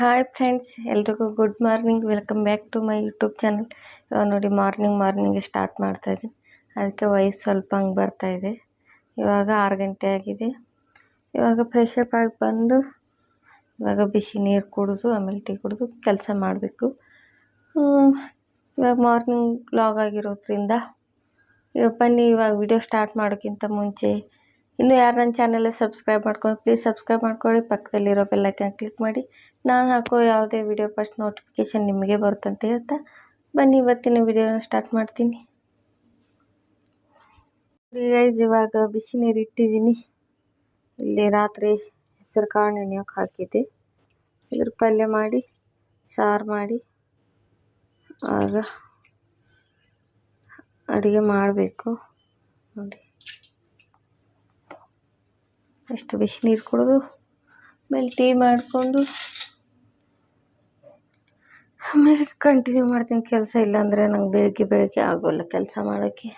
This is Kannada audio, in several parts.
ಹಾಯ್ ಫ್ರೆಂಡ್ಸ್ ಎಲ್ರಿಗೂ good morning welcome back to my YouTube channel ಇವಾಗ ನೋಡಿ ಮಾರ್ನಿಂಗ್ ಮಾರ್ನಿಂಗ್ ಸ್ಟಾರ್ಟ್ ಮಾಡ್ತಾಯಿದ್ದೀನಿ ಅದಕ್ಕೆ ವಯಸ್ಸು ಸ್ವಲ್ಪ ಹಂಗೆ ಬರ್ತಾಯಿದೆ ಇವಾಗ ಆರು ಗಂಟೆ ಆಗಿದೆ. ಇವಾಗ ಫ್ರೆಶ್ ಅಪ್ ಆಗಿ ಬಂದು, ಇವಾಗ ಬಿಸಿ ನೀರು ಕುಡಿದು, ಆಮೇಲೆ ಟೀ ಕುಡಿದು ಕೆಲಸ ಮಾಡಬೇಕು. ಇವಾಗ ಮಾರ್ನಿಂಗ್ ಲಾಗ್ ಆಗಿರೋದ್ರಿಂದ, ಇವಾಗ ಬನ್ನಿ, ಇವಾಗ ವಿಡಿಯೋ ಸ್ಟಾರ್ಟ್ ಮಾಡೋಕ್ಕಿಂತ ಮುಂಚೆ ಇನ್ನೂ ಯಾರು ನನ್ನ ಚಾನೆಲ್ ಸಬ್ಸ್ಕ್ರೈಬ್ ಮಾಡ್ಕೊಂಡು ಪ್ಲೀಸ್ ಸಬ್ಸ್ಕ್ರೈಬ್ ಮಾಡ್ಕೊಳ್ಳಿ. ಪಕ್ಕದಲ್ಲಿರೋ ಬೆಲ್ಲೈಕನ್ ಕ್ಲಿಕ್ ಮಾಡಿ. ನಾನು ಹಾಕೋ ಯಾವುದೇ ವಿಡಿಯೋ ಫಸ್ಟ್ ನೋಟಿಫಿಕೇಷನ್ ನಿಮಗೆ ಬರುತ್ತಂತ ಹೇಳ್ತಾ ಬನ್ನಿ, ಇವತ್ತಿನ ವಿಡಿಯೋನ ಸ್ಟಾರ್ಟ್ ಮಾಡ್ತೀನಿ. ಗೈಸ್ ಇವಾಗ ಬಿಸಿ ನೀರು ಇಟ್ಟಿದ್ದೀನಿ. ಇಲ್ಲಿ ರಾತ್ರಿ ಹೆಸರು ಕಾಳು ನೆನೆಯೋಕೆ ಹಾಕಿದ್ದೆ. ಇದ್ರ ಪಲ್ಯ ಮಾಡಿ, ಸಾರು ಮಾಡಿ, ಆಗ ಅಡುಗೆ ಮಾಡಬೇಕು. ನೋಡಿ. ಅಷ್ಟು ಬಿಸಿ ನೀರು ಕುಡಿದು ಆಮೇಲೆ ಟೀ ಮಾಡಿಕೊಂಡು ಆಮೇಲೆ ಕಂಟಿನ್ಯೂ ಮಾಡ್ತೀನಿ. ಕೆಲಸ ಇಲ್ಲಾಂದರೆ ನಂಗೆ ಬೆಳಗ್ಗೆ ಬೆಳಗ್ಗೆ ಆಗೋಲ್ಲ ಕೆಲಸ ಮಾಡೋಕ್ಕೆ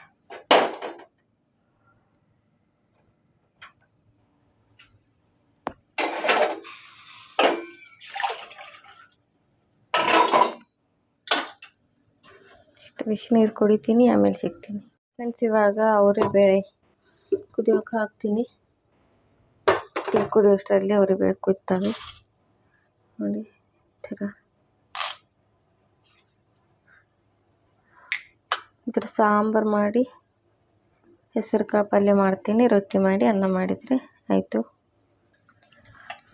ಬಿಸಿ ನೀರು ಕುಡಿತೀನಿ, ಆಮೇಲೆ ಸಿಗ್ತೀನಿ. ಫ್ರೆಂಡ್ಸ್ ಇವಾಗ ಅವರೇ ಬೇಳೆ ಕುದಿಯೋಕೆ ಹಾಕ್ತೀನಿ. ಟೀ ಕುಡಿಯೋಷ್ಟರಲ್ಲಿ ಅವ್ರಿಗೆ ಬೇಳೆ ಕುಯ್ತವೆ ನೋಡಿ ಥರ. ಥರ ಸಾಂಬಾರು ಮಾಡಿ, ಹೆಸರು ಕಾಳು ಪಲ್ಯ ಮಾಡ್ತೀನಿ, ರೊಟ್ಟಿ ಮಾಡಿ, ಅನ್ನ ಮಾಡಿದರೆ ಆಯಿತು.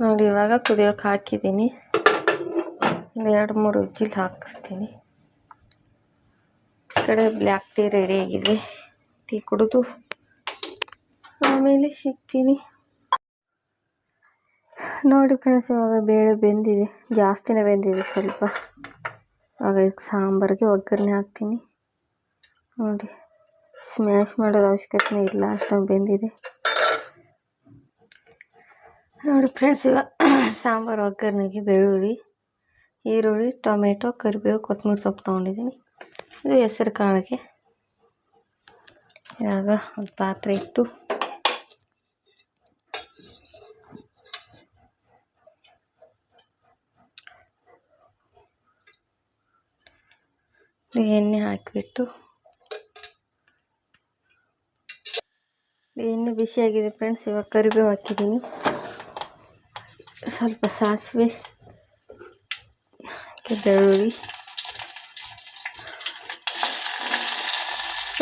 ನೋಡಿ, ಇವಾಗ ಕುದಿಯೋಕೆ ಹಾಕಿದ್ದೀನಿ. ಒಂದು ಎರಡು ಮೂರು ಉಜ್ಜಿಲ್ ಹಾಕಿಸ್ತೀನಿ. ಈ ಕಡೆ ಬ್ಲ್ಯಾಕ್ ಟೀ ರೆಡಿಯಾಗಿದೆ ಟೀ ಕುಡಿದು ಆಮೇಲೆ ಸಿಗ್ತೀನಿ. ನೋಡಿ ಫ್ರೆಂಡ್ಸ್, ಇವಾಗ ಬೇಳೆ ಬೆಂದಿದೆ. ಜಾಸ್ತಿನೇ ಬೆಂದಿದೆ ಸ್ವಲ್ಪ. ಇವಾಗ ಇದಕ್ಕೆ ಸಾಂಬಾರಿಗೆ ಒಗ್ಗರಣೆ ಹಾಕ್ತೀನಿ. ನೋಡಿ ಸ್ಮ್ಯಾಶ್ ಮಾಡೋದು ಅವಶ್ಯಕತೆ ಇಲ್ಲ, ಅಷ್ಟೊಂದು ಬೆಂದಿದೆ. ನೋಡಿ ಫ್ರೆಂಡ್ಸ್, ಇವಾಗ ಸಾಂಬಾರು, ಒಗ್ಗರಣೆಗೆ ಬೆಳ್ಳುಳ್ಳಿ, ಈರುಳ್ಳಿ, ಟೊಮೆಟೊ, ಕರಿಬೇವು, ಕೊತ್ತಂಬರಿ ಸೊಪ್ಪು ತೊಗೊಂಡಿದ್ದೀನಿ. ಇದು ಹೆಸರು ಕಾಳಿಗೆ. ಇವಾಗ ಒಂದು ಪಾತ್ರೆ ಇಟ್ಟು ಎಣ್ಣೆ ಹಾಕಿಬಿಟ್ಟು. ಎಣ್ಣೆ ಬಿಸಿಯಾಗಿದೆ ಫ್ರೆಂಡ್ಸ್, ಇವಾಗ ಕರಿಬೇವು ಹಾಕಿದ್ದೀನಿ. ಸ್ವಲ್ಪ ಸಾಸಿವೆ, ಬೆಳ್ಳುಳ್ಳಿ,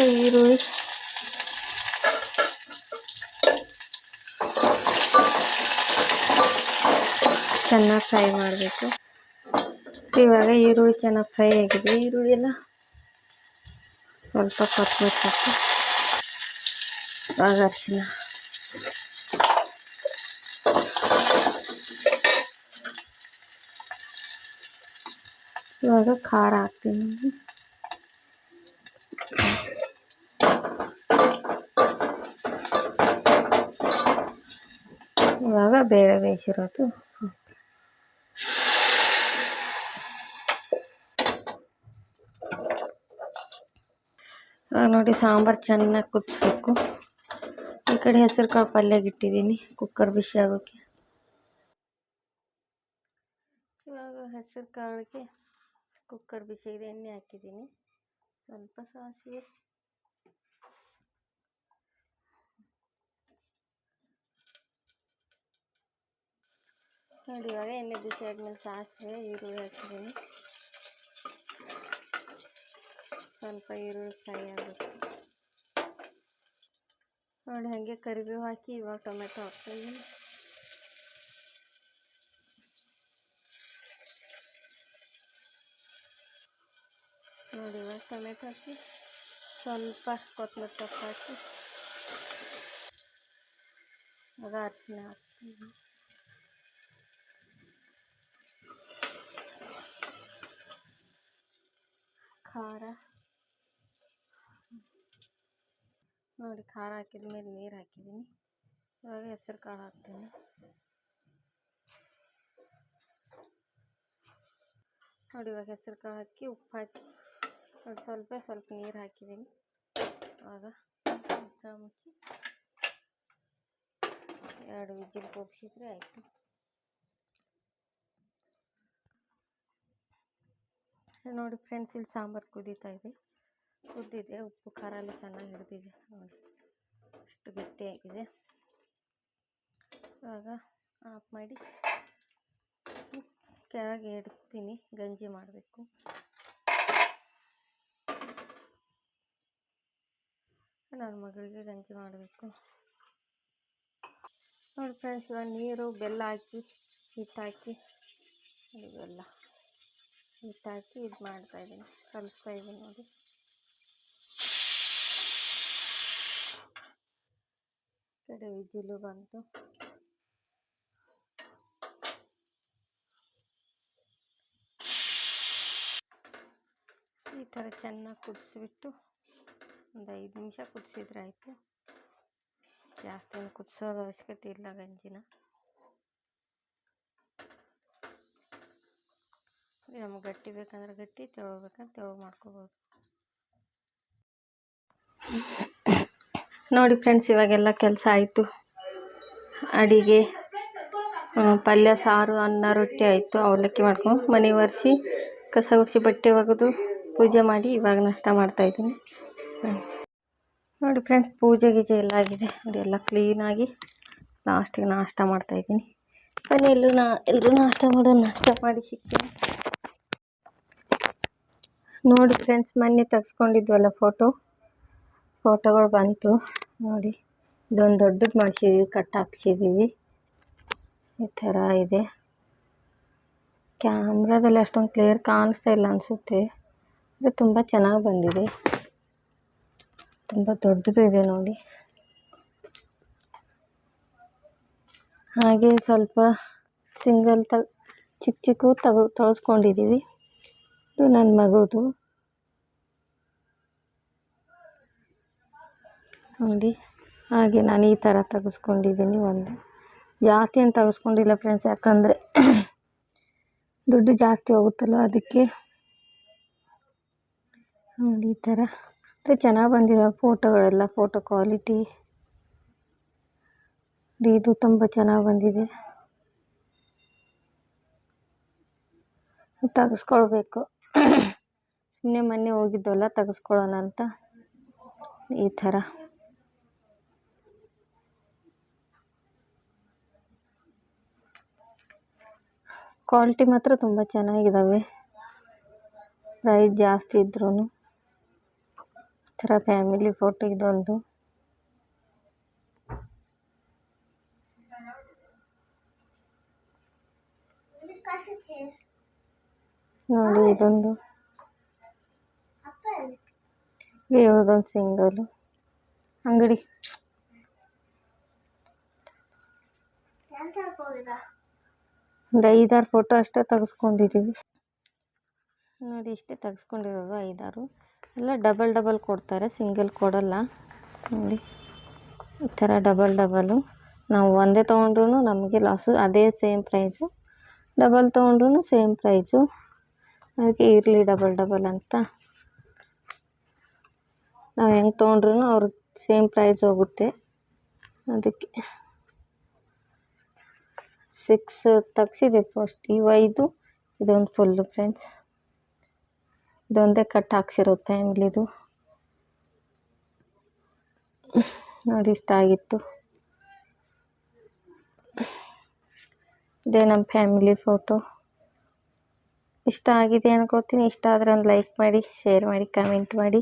ಈರುಳ್ಳಿ, ಚೆನ್ನಾಗಿ ಫ್ರೈ ಮಾಡಬೇಕು. ಇವಾಗ ಈರುಳ್ಳಿ ಚೆನ್ನಾಗಿ ಫ್ರೈ ಆಗಿದೆ. ಈರುಳ್ಳಿ ಎಲ್ಲ ಸ್ವಲ್ಪ ಕೊತ್ತಂಬರಿ ಸೊಪ್ಪು ಇವಾಗ ಅರಿಶಿನ ಇವಾಗ ಖಾರ ಹಾಕ್ತೀನಿ. ಇವಾಗ ಬೇಳೆ ಬೇಯಿಸಿರೋದು. ನೋಡಿ ಸಾಂಬಾರು ಚೆನ್ನಾಗಿ ಕುದಿಸ್ಬೇಕು. ಈ ಕಡೆ ಹೆಸರು ಕಾಳು ಪಲ್ಯಗೆ ಇಟ್ಟಿದ್ದೀನಿ ಕುಕ್ಕರ್ ಬಿಸಿ ಆಗೋಕ್ಕೆ ಇವಾಗ ಹೆಸರು ಕಾಳಿಗೆ ಕುಕ್ಕರ್ ಬಿಸಿ ಎಣ್ಣೆ ಹಾಕಿದ್ದೀನಿ. ಸ್ವಲ್ಪ ಸಾಸಿವೆ. ನೋಡಿ ಇವಾಗ ಎಣ್ಣೆ ಬಿಸಿ ಆದ್ಮೇಲೆ ಸಾಸಿವೆ, ಈರುಳ್ಳಿ ಹಾಕಿದ್ದೀನಿ. ಸ್ವಲ್ಪ ಈರುಳ್ಳಿ ಫ್ರೈ ಆಗುತ್ತೆ ನೋಡಿ ಹಾಗೆ ಕರಿಬೇವು ಹಾಕಿ ಇವಾಗ ಟೊಮೆಟೊ ಹಾಕ್ತೀನಿ. ನೋಡಿ ಇವಾಗ ಟೊಮೆಟೊ ಹಾಕಿ ಸ್ವಲ್ಪ ಕೊತ್ತಂಬರಿ ಸೊಪ್ಪು ಹಾಕಿ ಆಗ ಅರಿಶಿನ ಹಾಕ್ತೀನಿ. ಖಾರ. ನೋಡಿ ಖಾರ ಹಾಕಿದ ಮೇಲೆ ನೀರು ಹಾಕಿದ್ದೀನಿ ಇವಾಗ ಹೆಸರು ಕಾಳು ಹಾಕ್ತೀನಿ. ನೋಡಿ ಇವಾಗ ಹೆಸರು ಕಾಳು ಹಾಕಿ ಉಪ್ಪು ಹಾಕಿ ನೋಡಿ ಸ್ವಲ್ಪ ಸ್ವಲ್ಪ ನೀರು ಹಾಕಿದ್ದೀನಿ ಮುಚ್ಚಳ ಮುಚ್ಚಿ ಎರಡು ವಿಜಿಲ್ ಕೂಗಿಸಿದ್ರೆ ಆಯಿತು. ನೋಡಿ ಫ್ರೆಂಡ್ಸ್, ಇಲ್ಲಿ ಸಾಂಬಾರು ಕುದೀತಾ ಇದೆ. ಕುದ್ದಿದೆ ಉಪ್ಪು, ಖಾರ ಎಲ್ಲ ಚೆನ್ನಾಗಿ ಹಿಡಿದಿದೆ. ನೋಡಿ ಅಷ್ಟು ಗಟ್ಟಿಯಾಗಿದೆ. ಇವಾಗ ಆಫ್ ಮಾಡಿ ಕೆಳಗೆ ಇಡ್ತೀನಿ, ಗಂಜಿ ಮಾಡಬೇಕು. ನನ್ನ ಮಗಳಿಗೆ ಗಂಜಿ ಮಾಡಬೇಕು. ನೋಡಿ ಫ್ರೆಂಡ್ಸ್ ಇವಾಗ ನೀರು, ಬೆಲ್ಲ ಹಾಕಿ ಹಿಟ್ಟಾಕಿ ಬೆಲ್ಲ ಹಿಟ್ಟಾಕಿ ಇದು ಮಾಡ್ತಾಯಿದ್ದೀನಿ ಕಲಿಸ್ತಾ ಇದ್ದೀನಿ ನೋಡಿ. ಕಡೆ ವಿಜಿಲು ಬಂತು. ಈ ಥರ ಚೆನ್ನಾಗಿ ಕುದಿಸ್ಬಿಟ್ಟು ಒಂದು ಐದು ನಿಮಿಷ ಕುದಿಸಿದ್ರೆ ಆಯಿತು. ಜಾಸ್ತಿ ಕುದಿಸೋದು ಅವಶ್ಯಕತೆ ಇಲ್ಲ ಗಂಜಿನ. ನಮ್ಗೆ ಗಟ್ಟಿ ಬೇಕಂದ್ರೆ ಗಟ್ಟಿ ತೆಳು ಬೇಕಂದ್ರೆ ತೆಳು ಮಾಡ್ಕೋಬೋದು. ನೋಡಿ ಫ್ರೆಂಡ್ಸ್, ಇವಾಗೆಲ್ಲ ಕೆಲಸ ಆಯಿತು. ಅಡಿಗೆ ಪಲ್ಯ, ಸಾರು, ಅನ್ನ, ರೊಟ್ಟಿ ಆಯಿತು. ಅವಲಕ್ಕಿ ಮಾಡ್ಕೊಂಡು ಮನೆ ಒರೆಸಿ, ಕಸ ಗುಡಿಸಿ, ಬಟ್ಟೆ ಒಗೆದು ಪೂಜೆ ಮಾಡಿ ಇವಾಗ ನಾಷ್ಟ ಮಾಡ್ತಾಯಿದ್ದೀನಿ ನೋಡಿ ಫ್ರೆಂಡ್ಸ್, ಪೂಜೆ ಗೀಜೆ ಎಲ್ಲ ಆಗಿದೆ. ನೋಡಿ, ಎಲ್ಲ ಕ್ಲೀನಾಗಿ ಲಾಸ್ಟಿಗೆ ನಾಷ್ಟ ಮಾಡ್ತಾಯಿದ್ದೀನಿ ಬನ್ನಿ ನಾ ಎಲ್ಲರೂ ನಾಷ್ಟ ಮಾಡೋ ನಾಷ್ಟ ಮಾಡಿ ಸಿಗ್ತೀನಿ. ನೋಡಿ ಫ್ರೆಂಡ್ಸ್, ಮೊನ್ನೆ ತೆಗ್ಸ್ಕೊಂಡಿದ್ವಲ್ಲ ಫೋಟೋ ಫೋಟೋಗಳು ಬಂತು. ನೋಡಿ, ಇದೊಂದು ದೊಡ್ಡದು ಮಾಡಿಸಿದ್ದೀವಿ ಕಟ್ ಹಾಕ್ಸಿದ್ದೀವಿ ಈ ಥರ ಇದೆ. ಕ್ಯಾಮ್ರಾದಲ್ಲಿ ಅಷ್ಟೊಂದು ಕ್ಲಿಯರ್ ಕಾಣಿಸ್ತಾ ಇಲ್ಲ ಅನಿಸುತ್ತೆ. ಆದರೆ ತುಂಬ ಚೆನ್ನಾಗಿ ಬಂದಿದೆ. ತುಂಬ ದೊಡ್ಡದು ಇದೆ ನೋಡಿ. ಹಾಗೆ ಸ್ವಲ್ಪ ಸಿಂಗಲ್ ತ ಚಿಕ್ಕ ಚಿಕ್ಕ ತಗೋ ತೊಳೆಸ್ಕೊಂಡಿದ್ದೀವಿ ಇದು ನನ್ನ ಮಗಳದು. ನೋಡಿ. ಹಾಗೆ ನಾನು ಈ ಥರ ತೆಗೆಸ್ಕೊಂಡಿದ್ದೀನಿ ಒಂದು. ಜಾಸ್ತಿ ಏನು ತೆಗೆಸ್ಕೊಂಡಿಲ್ಲ ಫ್ರೆಂಡ್ಸ್ ಯಾಕಂದರೆ ದುಡ್ಡು ಜಾಸ್ತಿ ಹೋಗುತ್ತಲ್ಲ ಅದಕ್ಕೆ. ನೋಡಿ ಈ ಥರ. ಅಂದರೆ ಚೆನ್ನಾಗಿ ಬಂದಿದೆ ಫೋಟೋಗಳೆಲ್ಲ, ಫೋಟೋ ಕ್ವಾಲಿಟಿ. ಇದು ತುಂಬ ಚೆನ್ನಾಗಿ ಬಂದಿದೆ. ತೆಗೆಸ್ಕೊಳ್ಬೇಕು. ಸುಮ್ಮನೆ ಮೊನ್ನೆ ಹೋಗಿದ್ವಲ್ಲ ತೆಗೆಸ್ಕೊಳ್ಳೋಣ ಅಂತ. ಈ ಥರ. ಕ್ವಾಲಿಟಿ ಮಾತ್ರ ತುಂಬ ಚೆನ್ನಾಗಿದ್ದಾವೆ ಪ್ರೈಸ್ ಜಾಸ್ತಿ ಇದ್ರೂ ಈ ಥರ ಫ್ಯಾಮಿಲಿ ಫೋಟೋ ಇದೊಂದು. ನೋಡಿ ಇದೊಂದು. ಇವ್ರದೊಂದು ಸಿಂಗಲು ಅಂಗಡಿ. ಒಂದು ಐದಾರು ಫೋಟೋ ಅಷ್ಟೇ ತೆಗೆಸ್ಕೊಂಡಿದ್ದೀವಿ ನೋಡಿ ಇಷ್ಟೇ ತೆಗೆಸ್ಕೊಂಡಿರೋದು ಐದಾರು. ಎಲ್ಲ ಡಬಲ್ ಡಬಲ್ ಕೊಡ್ತಾರೆ ಸಿಂಗಲ್ ಕೊಡಲ್ಲ. ನೋಡಿ ಈ ಥರ ಡಬಲ್ ಡಬಲು ನಾವು ಒಂದೇ ತೊಗೊಂಡ್ರೂ ನಮಗೆ ಲಾಸು ಅದೇ ಸೇಮ್ ಪ್ರೈಸು ಡಬಲ್ ತೊಗೊಂಡ್ರೂ ಸೇಮ್ ಪ್ರೈಸು ಅದಕ್ಕೆ ಇರಲಿ ಡಬಲ್ ಡಬಲ್ ಅಂತ. ನಾವು ಹೆಂಗೆ ತೊಗೊಂಡ್ರೂ ಅವ್ರಿಗೆ ಸೇಮ್ ಪ್ರೈಸ್ ಹೋಗುತ್ತೆ. ಅದಕ್ಕೆ ಸಿಕ್ಸ್ ತೆಗ್ಸಿದೆ ಫಸ್ಟ್ ಇವು ಐದು, ಇದೊಂದು ಫುಲ್ಲು ಫ್ರೆಂಡ್ಸ್ ಇದೊಂದೇ ಕಟ್ ಹಾಕ್ಸಿರೋದು ಫ್ಯಾಮಿಲಿದು ನೋಡಿ ಇಷ್ಟ ಆಗಿತ್ತು. ಇದೇ ನಮ್ಮ ಫ್ಯಾಮಿಲಿ ಫೋಟೋ ಇಷ್ಟ ಆಗಿದೆ ಅನ್ಕೋತೀನಿ. ಇಷ್ಟ ಆದರೆ ಒಂದು ಲೈಕ್ ಮಾಡಿ ಶೇರ್ ಮಾಡಿ ಕಮೆಂಟ್ ಮಾಡಿ.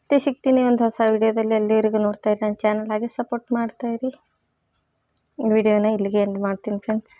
ಮತ್ತೆ ಸಿಗ್ತೀನಿ ಒಂದು ಹೊಸ ವಿಡಿಯೋದಲ್ಲಿ ಎಲ್ಲರಿಗೂ ನೋಡ್ತಾಯಿರಿ ನನ್ನ ಚಾನಲ್ ಹಾಗೆ ಸಪೋರ್ಟ್ ಮಾಡ್ತಾಯಿರಿ ಈ ವಿಡಿಯೋನ ಇಲ್ಲಿಗೆ ಎಂಡ್ ಮಾಡ್ತೀನಿ ಫ್ರೆಂಡ್ಸ್